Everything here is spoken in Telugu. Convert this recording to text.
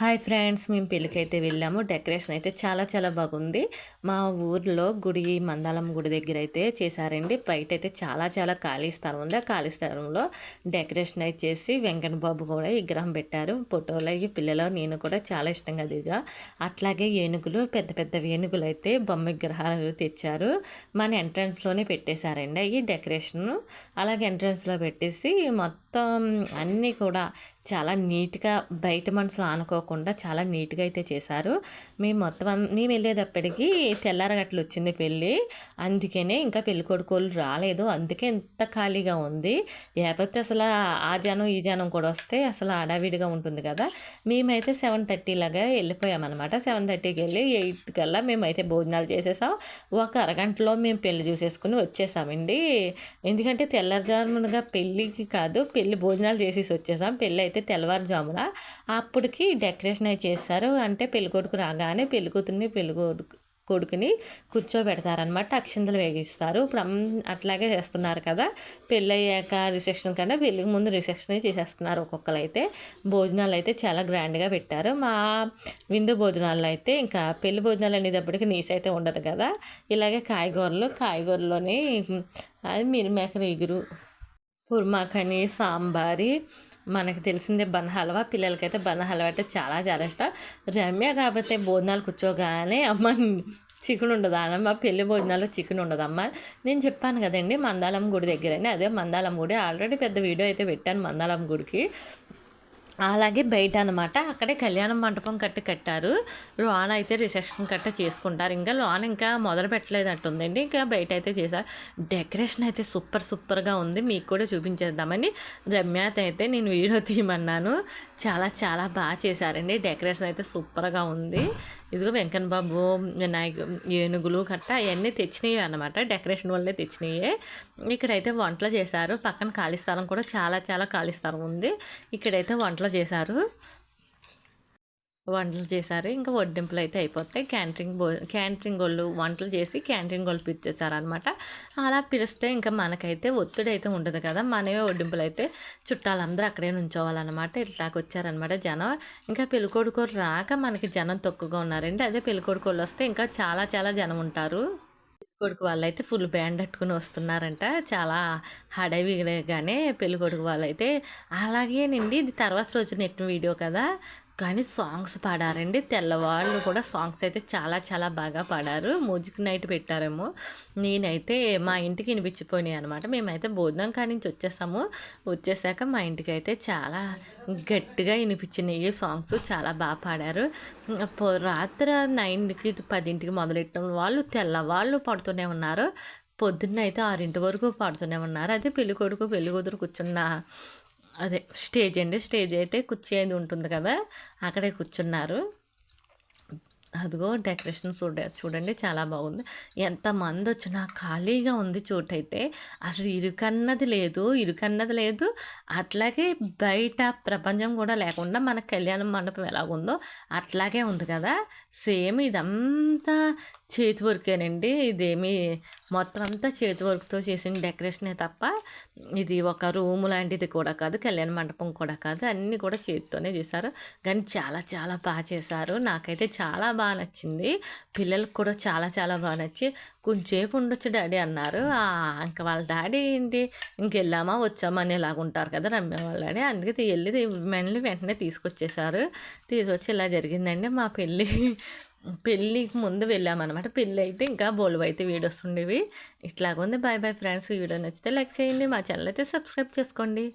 హాయ్ ఫ్రెండ్స్ మేము పెళ్ళికైతే వెళ్ళాము. డెకరేషన్ అయితే చాలా చాలా బాగుంది. మా ఊర్లో గుడి మందాలం గుడి దగ్గర అయితే చేశారండి. బయట అయితే చాలా చాలా ఖాళీ స్థలం ఉంది. ఆ ఖాళీ స్థలంలో డెకరేషన్ అయితే చేసి వెంకటబాబు బాబు కూడా విగ్రహం పెట్టారు. ఫోటోలు అయ్యి పిల్లలు నేను కూడా చాలా ఇష్టంగా దిగా. అట్లాగే ఏనుగులు పెద్ద పెద్ద ఏనుగులు అయితే బొమ్మ విగ్రహాలు తెచ్చారు. మన ఎంట్రన్స్లోనే పెట్టేశారండి. అవి డెకరేషన్. అలాగే ఎంట్రన్స్లో పెట్టేసి మొత్తం అన్నీ కూడా చాలా నీట్గా బయట మనుషులు ఆనుకోకుండా చాలా నీట్గా అయితే చేశారు. మేము మొత్తం మేము వెళ్ళేటప్పటికి తెల్లారగట్లు వచ్చింది పెళ్ళి. అందుకనే ఇంకా పెళ్ళి కొడుకోళ్ళు రాలేదు. అందుకే ఎంత ఖాళీగా ఉంది. లేకపోతే అసలు ఆ జనం ఈ జనం కూడా వస్తే అసలు అడావిడిగా ఉంటుంది కదా. మేమైతే సెవెన్ థర్టీ లాగా వెళ్ళిపోయామన్నమాట. సెవెన్ థర్టీకి వెళ్ళి ఎయిట్ కల్లా మేమైతే భోజనాలు చేసేసాం. ఒక అరగంటలో మేము పెళ్ళి చూసేసుకుని వచ్చేసామండి. ఎందుకంటే తెల్లవారుజామునగా పెళ్ళికి కాదు పెళ్ళి భోజనాలు చేసేసి వచ్చేసాం. పెళ్ళి అయితే అయితే తెల్లవారుజామున అప్పటికి డెకరేషన్ అయి చేస్తారు. అంటే పెళ్ళికొడుకు రాగానే పెళ్ళికూతురిని పెళ్ళికొడుకు కొడుకుని కూర్చోబెడతారనమాట అక్షింతలు వేగిస్తారు. ఇప్పుడు అట్లాగే చేస్తున్నారు కదా. పెళ్ళి అయ్యాక రిసెప్షన్ కన్నా పెళ్ళికి ముందు రిసెప్షన్ చేసేస్తున్నారు ఒక్కొక్కరు అయితే భోజనాలు అయితే చాలా గ్రాండ్గా పెట్టారు. మా విందు భోజనాల్లో అయితే ఇంకా పెళ్ళి భోజనాలు అనేటప్పటికి నీసు అయితే ఉండదు కదా. ఇలాగే కాయగూరలు కాయగూరలోని అది మిరిమేకర ఎగురు కుర్మాకని సాంబారి మనకి తెలిసిందే బన్ హల్వా పిల్లలకైతే బన్ హల్వా అంటే చాలా చాలా ఇష్టం. రమ్య కాకపోతే భోజనాలు కూర్చోగానే అమ్మ చికెన్ ఉండదు అమ్మ? పెళ్ళి భోజనాల్లో చికెన్ ఉండదమ్మ నేను చెప్పాను కదండి మందాలం గుడి దగ్గరనే. అదే మందాలం గుడి. ఆల్రెడీ పెద్ద వీడియో అయితే పెట్టాను మందాలం గుడికి. అలాగే బయట అనమాట అక్కడే కళ్యాణ మండపం కట్టి కట్టారు. లోన్ అయితే రిసెప్షన్ కట్ట చేసుకుంటారు. ఇంకా లోన్ ఇంకా మొదలు పెట్టలేదట్టుందండి ఇంకా బయట అయితే చేశారు. డెకరేషన్ అయితే సూపర్ సూపర్గా ఉంది. మీకు కూడా చూపించేద్దామని రమ్యాత అయితే నేను వీడియో తీయమన్నాను. చాలా చాలా బాగా చేశారండి. డెకరేషన్ అయితే సూపర్గా ఉంది. ఇదిగో వెంకన్ బాబు వినాయక ఏనుగులు కట్ట అవన్నీ తెచ్చినాయి అనమాట డెకరేషన్ వల్లే తెచ్చినాయి. ఇక్కడైతే వంటలు చేశారు. పక్కన ఖాళీ స్థలం కూడా చాలా చాలా ఖాళీ స్థలం ఉంది. ఇక్కడైతే వంటలు చేశారు. వంటలు చేశారు. ఇంకా వడ్డింపులు అయితే అయిపోతాయి. క్యాంటరింగ్ బో క్యాంటరింగ్ వాళ్ళు వంటలు చేసి క్యాంటరింగ్ వాళ్ళు పిలిచేసారనమాట అలా పిలిస్తే ఇంకా మనకైతే ఒత్తిడి అయితే ఉండదు కదా. మనమే వడ్డింపులు అయితే చుట్టాలందరూ అక్కడే నుంచోవాలన్నమాట. ఇట్లాగ వచ్చారనమాట జనం. ఇంకా పెళ్ళికొడుకోరు రాక మనకి జనం తక్కువగా ఉన్నారండి. అదే పెళ్ళికొడుకోళ్ళు వస్తే ఇంకా చాలా చాలా జనం ఉంటారు. కొడుకు వాళ్ళైతే ఫుల్ బ్యాండ్ కట్టుకుని వస్తున్నారంట. చాలా హడవిగానే పెళ్ళి కొడుకు వాళ్ళైతే. అలాగే నిండి ఇది తర్వాత రోజు నెట్టిన వీడియో కదా. కానీ సాంగ్స్ పాడారండి. తెల్లవాళ్ళు కూడా సాంగ్స్ అయితే చాలా చాలా బాగా పాడారు. మ్యూజిక్ నైట్ పెట్టారేమో. నేనైతే మా ఇంటికి వినిపించిపోయినాయి అనమాట మేమైతే భోజనం కాడి నుంచి వచ్చేసాము. వచ్చేసాక మా ఇంటికి అయితే చాలా గట్టిగా వినిపించినాయి సాంగ్స్. చాలా బాగా పాడారు. రాత్రి నైన్కి పదింటికి మొదలెట్టడం వాళ్ళు తెల్లవాళ్ళు పడుతూనే ఉన్నారు. పొద్దున్న అయితే ఆరింటి వరకు పాడుతూనే ఉన్నారు. అదే పెళ్ళి కొడుకు పెళ్ళి కూతురు కూర్చున్న అదే స్టేజ్ అండి స్టేజ్ అయితే కుర్చీ ఉంటుంది కదా అక్కడే కూర్చున్నారు. అదిగో డెకరేషన్ చూడ చూడండి చాలా బాగుంది. ఎంతమంది వచ్చినా ఖాళీగా ఉంది చోటైతే అసలు ఇరుకన్నది లేదు ఇరుకన్నది లేదు. అట్లాగే బయట ప్రపంచం కూడా లేకుండా మన కళ్యాణ మండపం ఎలాగుందో అట్లాగే ఉంది కదా. సేమ్ ఇదంతా చేతి వర్కేనండి. ఇదేమి మొత్తం అంతా చేతి వర్క్తో చేసిన డెకరేషనే తప్ప ఇది ఒక రూమ్ లాంటిది కూడా కాదు కళ్యాణ మండపం కూడా కాదు. అన్నీ కూడా చేతితోనే చేశారు. కానీ చాలా చాలా బాగా చేశారు. నాకైతే చాలా బాగా నచ్చింది. పిల్లలకు కూడా చాలా చాలా బాగా నచ్చి కొంచెంసేపు ఉండొచ్చు డాడీ అన్నారు. ఇంకా వాళ్ళ డాడీ ఏంటి? ఇంకెళ్ళామా? వచ్చామా? అని ఉంటారు కదా రమ్య వాళ్ళ డాడీ అందుకే వెళ్ళి మళ్ళీ వెంటనే తీసుకొచ్చేసారు తీసుకొచ్చి ఇలా జరిగిందండి. మా పెళ్ళి పెళ్ళికి ముందు వెళ్ళామన్నమాట. పెళ్ళి అయితే ఇంకా బోల్వ్ అయితే వీడియోస్ ఉండేవి. ఇట్లాగుంది. Bye bye friends. వీడియో నచ్చితే లైక్ చేయండి. మా ఛానల్ అయితే సబ్స్క్రైబ్ చేసుకోండి.